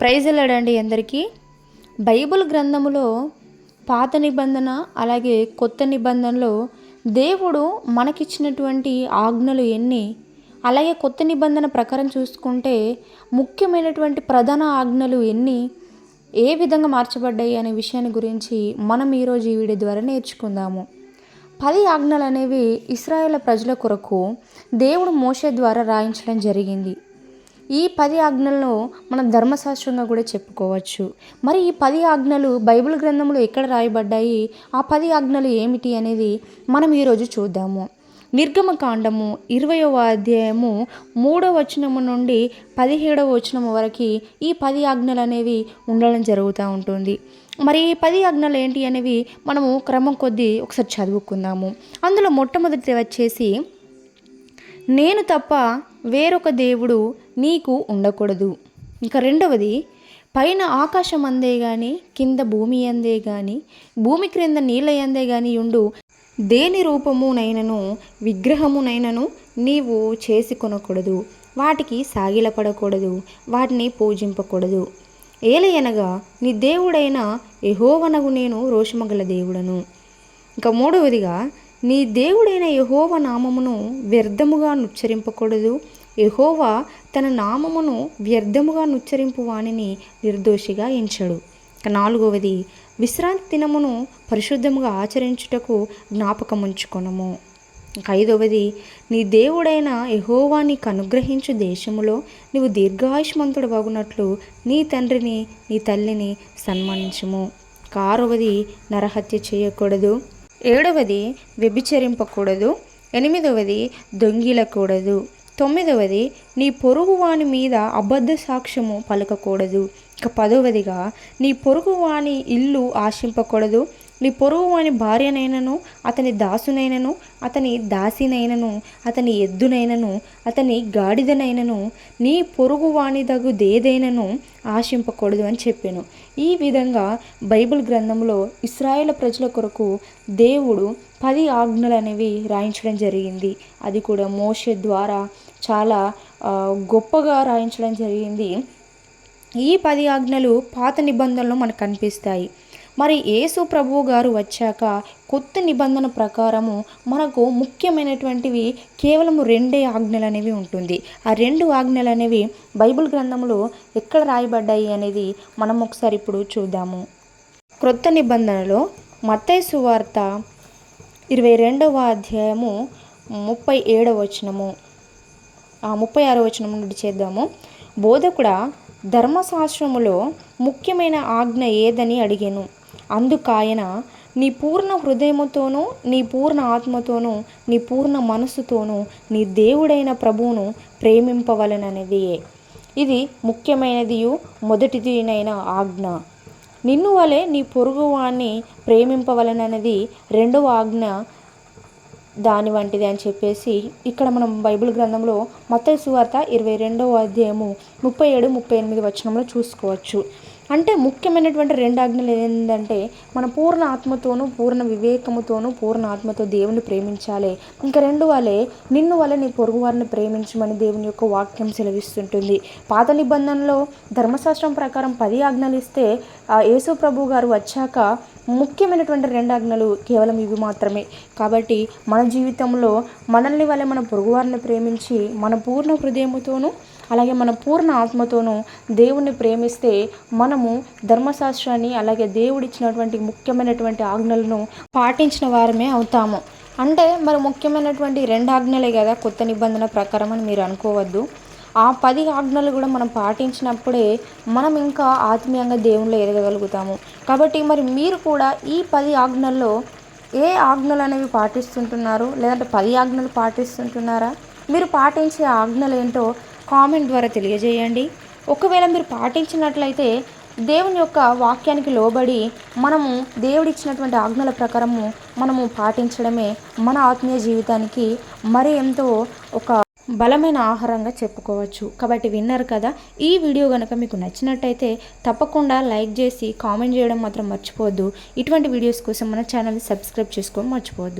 ప్రైజలాడండి అందరికీ. బైబిల్ గ్రంథములో పాత నిబంధన అలాగే కొత్త నిబంధనలో దేవుడు మనకిచ్చినటువంటి ఆజ్ఞలు ఎన్ని? అలాగే కొత్త నిబంధన ప్రకారం చూసుకుంటే ముఖ్యమైనటువంటి ప్రధాన ఆజ్ఞలు ఎన్ని? ఏ విధంగా మార్చబడ్డాయి అనే విషయాన్ని గురించి మనం ఈరోజు ఈ వీడియో ద్వారా నేర్చుకుందాము. పది ఆజ్ఞలు అనేవి ఇస్రాయేల్ ప్రజల కొరకు దేవుడు మోషే ద్వారా రాయించడం జరిగింది. ఈ పది ఆజ్ఞలను మనం ధర్మశాస్త్రంగా కూడా చెప్పుకోవచ్చు. మరి ఈ పది ఆజ్ఞలు బైబిల్ గ్రంథంలో ఎక్కడ రాయబడ్డాయి? ఆ పది ఆజ్ఞలు ఏమిటి అనేది మనం ఈరోజు చూద్దాము. నిర్గమకాండము ఇరవయవ అధ్యాయము మూడవ వచనము నుండి పదిహేడవ వచనము వరకు ఈ పది ఆజ్ఞలు అనేవి ఉండడం జరుగుతూ ఉంటుంది. మరి ఈ పది ఆజ్ఞలు ఏంటి అనేవి మనము క్రమం కొద్దీ ఒకసారి చదువుకుందాము. అందులో మొట్టమొదటి వచ్చేసి నేను తప్ప వేరొక దేవుడు నీకు ఉండకూడదు. ఇంకా రెండవది పైన ఆకాశం అందే గాని కింద భూమి అందే గాని భూమి క్రింద నీళ్ళ అందే గాని ఉండు. దేని రూపమునైనను విగ్రహమునైనను నీవు చేసి కొనకూడదు. వాటికి సాగిలపడకూడదు. వాటిని పూజింపకూడదు. ఏలయనగా నీ దేవుడైన యహోవనగు నేను రోషమగల దేవుడను. ఇంకా మూడవదిగా నీ దేవుడైన యహోవ నామమును వ్యర్థముగా నుచ్చరింపకూడదు. యహోవా తన నామమును వ్యర్థముగా నుచ్చరింపు వానిని నిర్దోషిగా ఎంచడు. నాలుగవది విశ్రాంతి దినమును పరిశుద్ధముగా ఆచరించుటకు జ్ఞాపకముంచుకొనము. ఐదవది నీ దేవుడైన యహోవా నీకు అనుగ్రహించు దేశములో నీవు దీర్ఘాయుష్మంతుడు బాగున్నట్లు నీ తండ్రిని నీ తల్లిని సన్మానించుము. ఆరవది నరహత్య చేయకూడదు. ఏడవది వ్యభిచరింపకూడదు. ఎనిమిదవది దొంగిలకూడదు. తొమ్మిదవది నీ పొరుగువాని మీద అబద్ధ సాక్ష్యము పలకకూడదు. ఇక పదవదిగా నీ పొరుగువాని ఇల్లు ఆశింపకూడదు. నీ పొరుగువాని భార్యనైనను అతని దాసునైనను అతని దాసినైనను అతని ఎద్దునైనను అతని గాడిదనైనను నీ పొరుగు దగు దేదైనను ఆశింపకూడదు అని చెప్పాను. ఈ విధంగా బైబిల్ గ్రంథంలో ఇస్రాయేల్ ప్రజల కొరకు దేవుడు పది ఆజ్ఞలు అనేవి రాయించడం జరిగింది. అది కూడా మోషే ద్వారా చాలా గొప్పగా రాయించడం జరిగింది. ఈ పది ఆజ్ఞలు పాత నిబంధనలు మనకు కనిపిస్తాయి. మరి యేసు ప్రభువు గారు వచ్చాక కొత్త నిబంధన ప్రకారము మనకు ముఖ్యమైనటువంటివి కేవలం రెండే ఆజ్ఞలు అనేవి ఉంటుంది. ఆ రెండు ఆజ్ఞలు అనేవి బైబిల్ గ్రంథంలో ఎక్కడ రాయబడ్డాయి అనేది మనం ఒకసారి ఇప్పుడు చూద్దాము. క్రొత్త నిబంధనలో మత్తయి సువార్త ఇరవై రెండవ అధ్యాయము ముప్పై ఏడవ వచనము. ముప్పై ఆరో వచనం నుండి చేద్దాము. బోధకుడ ధర్మశాస్త్రములో ముఖ్యమైన ఆజ్ఞ ఏదని అడిగాను. అందుకాయన నీ పూర్ణ హృదయముతోనూ నీ పూర్ణ ఆత్మతోనూ నీ పూర్ణ మనస్సుతోనూ నీ దేవుడైన ప్రభువును ప్రేమింపవలననేది. ఇది ముఖ్యమైనదియు మొదటిదినైన ఆజ్ఞ. నిన్ను వలె నీ పొరుగువాణ్ణి ప్రేమింపవలననేది రెండవ ఆజ్ఞ దాని వంటిది అని చెప్పేసి ఇక్కడ మనం బైబిల్ గ్రంథంలో మత్తయి సువార్త ఇరవై రెండవ అధ్యాయము ముప్పై ఏడు ముప్పై ఎనిమిది వచనంలో చూసుకోవచ్చు. అంటే ముఖ్యమైనటువంటి రెండు ఆజ్ఞలు ఏంటంటే మన పూర్ణ ఆత్మతోనూ పూర్ణ వివేకముతోనూ పూర్ణ ఆత్మతో దేవుని ప్రేమించాలి. ఇంకా రెండు వాళ్ళే నిన్ను వల్ల నీ పొరుగు వారిని ప్రేమించమని దేవుని యొక్క వాక్యం సెలవిస్తుంటుంది. పాత నిబంధనలో ధర్మశాస్త్రం ప్రకారం పది ఆజ్ఞలు ఇస్తే యేసు ప్రభు గారు వచ్చాక ముఖ్యమైనటువంటి రెండు ఆజ్ఞలు కేవలం ఇవి మాత్రమే. కాబట్టి మన జీవితంలో మనల్ని వల్ల మన పొరుగువారిని ప్రేమించి మన పూర్ణ హృదయముతోనూ అలాగే మన పూర్ణ ఆత్మతోనూ దేవుణ్ణి ప్రేమిస్తే మనము ధర్మశాస్త్రాన్ని అలాగే దేవుడిచ్చినటువంటి ముఖ్యమైనటువంటి ఆజ్ఞలను పాటించిన వారమే అవుతాము. అంటే మరి ముఖ్యమైనటువంటి రెండు ఆజ్ఞలే కదా కొత్త నిబంధన ప్రకారం అని మీరు అనుకోవద్దు. ఆ పది ఆజ్ఞలు కూడా మనం పాటించినప్పుడే మనం ఇంకా ఆత్మీయంగా దేవుళ్ళు ఎదగగలుగుతాము. కాబట్టి మరి మీరు కూడా ఈ పది ఆజ్ఞల్లో ఏ ఆజ్ఞలు అనేవి పాటిస్తుంటున్నారు? లేదంటే పది ఆజ్ఞలు పాటిస్తుంటున్నారా? మీరు పాటించే ఆజ్ఞలు ఏంటో కామెంట్ ద్వారా తెలియజేయండి. ఒకవేళ మీరు పాటించినట్లయితే దేవుని యొక్క వాక్యానికి లోబడి మనము దేవుడిచ్చినటువంటి ఆజ్ఞల ప్రకారము మనము పాటించడమే మన ఆత్మీయ జీవితానికి మరి ఎంతో ఒక బలమైన ఆహారంగా చెప్పుకోవచ్చు. కాబట్టి విన్నారు కదా? ఈ వీడియో కనుక మీకు నచ్చినట్టయితే తప్పకుండా లైక్ చేసి కామెంట్ చేయడం మాత్రం మర్చిపోవద్దు. ఇటువంటి వీడియోస్ కోసం మన ఛానల్ని సబ్స్క్రైబ్ చేసుకోవడం మర్చిపోవద్దు.